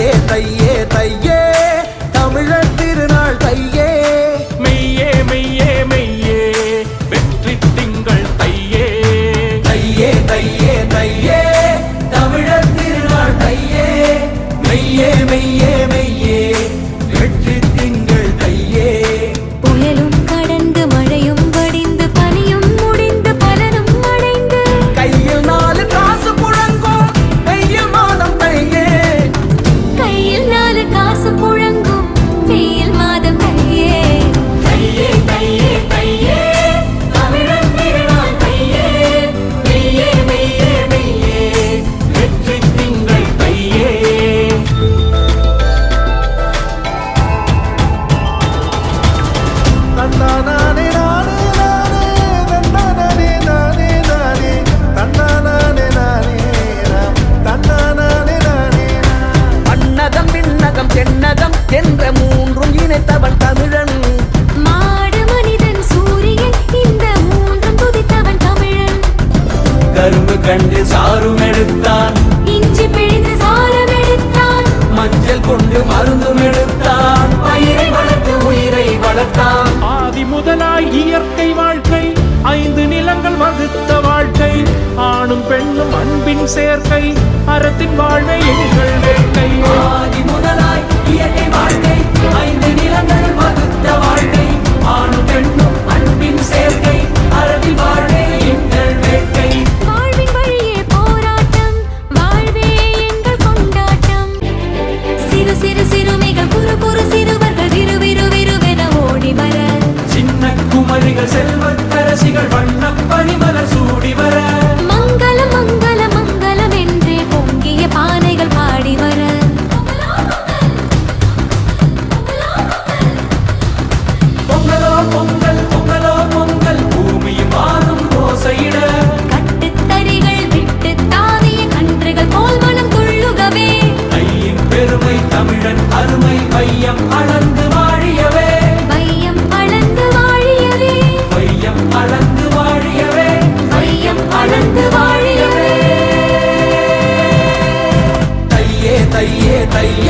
தையே தையே தையே. தமிழர் திருநாள் தையே. மெய்யே மெய்யே மெய்யே. வெற்றி திங்கள் தையே. தையே தையே தையே. தமிழர் திருநாள் தையே. மெய்யே மெய்யே மெய்யே. ஆதி முதலாய் இயற்கை வாழ்க்கை ஐந்து நிலங்கள் வகுத்த வாழ்க்கை ஆணும் பெண்ணும் அன்பின் சேர்க்கை அறத்தின் வாழ்வை say yeah.